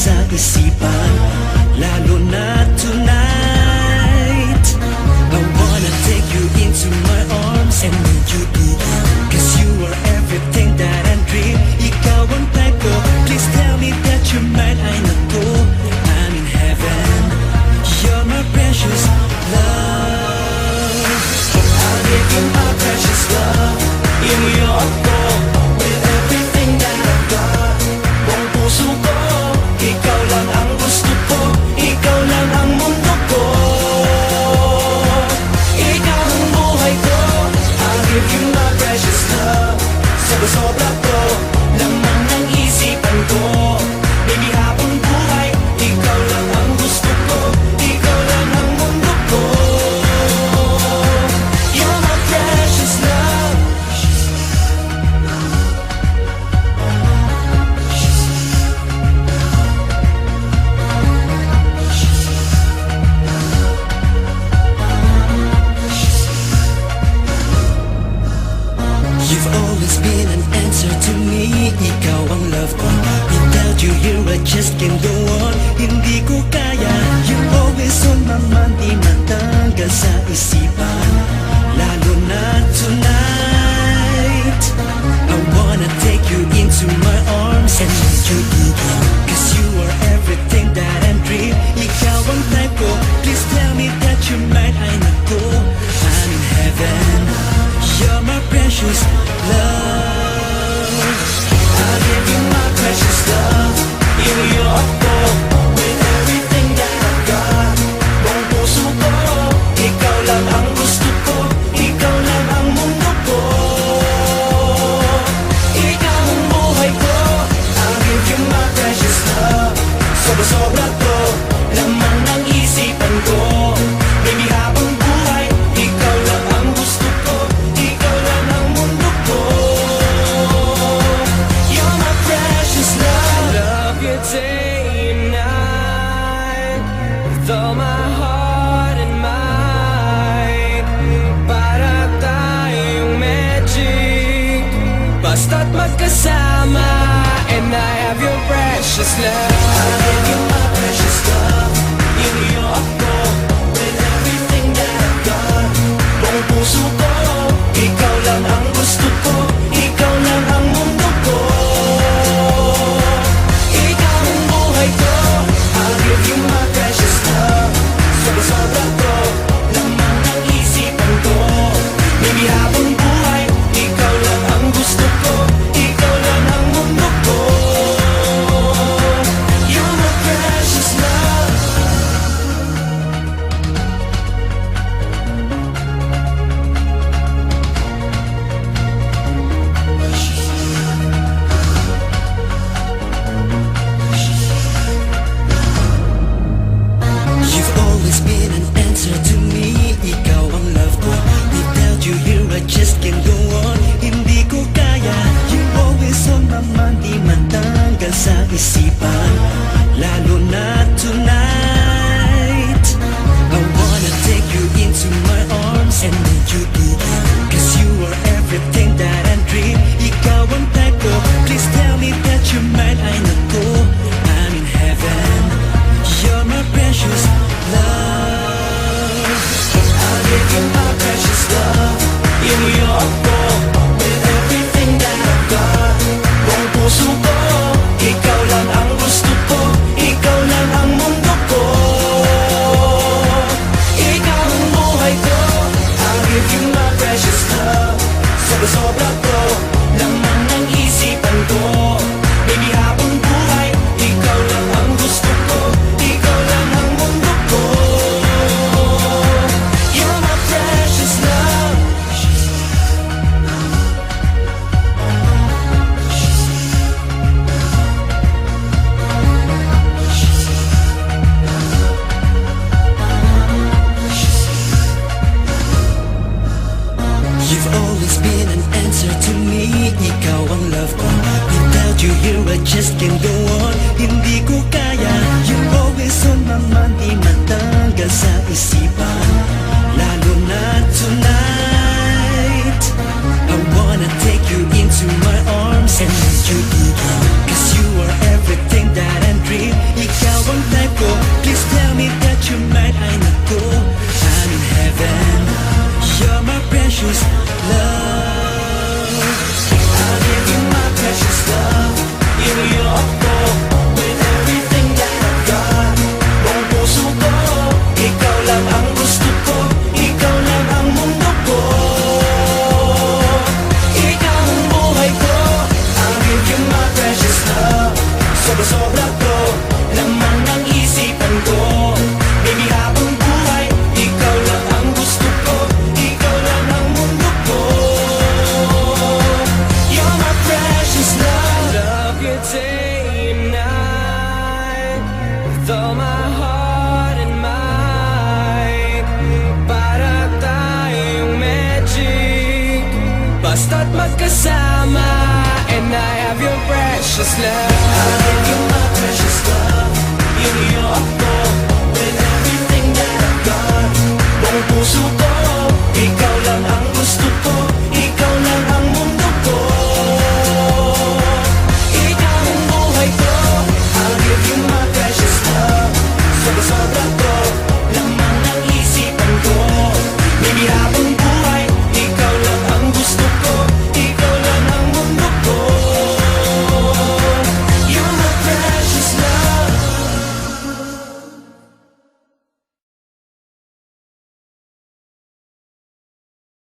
sa isipan Lalo na been an answer to me. Ikaw ang love ko. Without you here I just can't go on. Hindi ko kaya. You're always on my mind Di matanggal sa isipan. precious love. Sobra-sobra to Laman ng isipan ko. Baby habang buhay Ikaw lang ang gusto ko. Ikaw lang ang mundo ko. You're my precious love. I love you day and night With all my heart and mind. Para tayong magic. Basta't magkasama and I have your breath precious love. I give my precious love. You you're ako with everything that I've got. Puso ko, ikaw lang ang gusto ko. to do You've always been an answer to me. Ikaw ang love ko. Without you here I just can't go on. Hindi ko kaya. You're always on my mind. Di matanggal sa isipan. Lalo na magkasama. And I have your precious love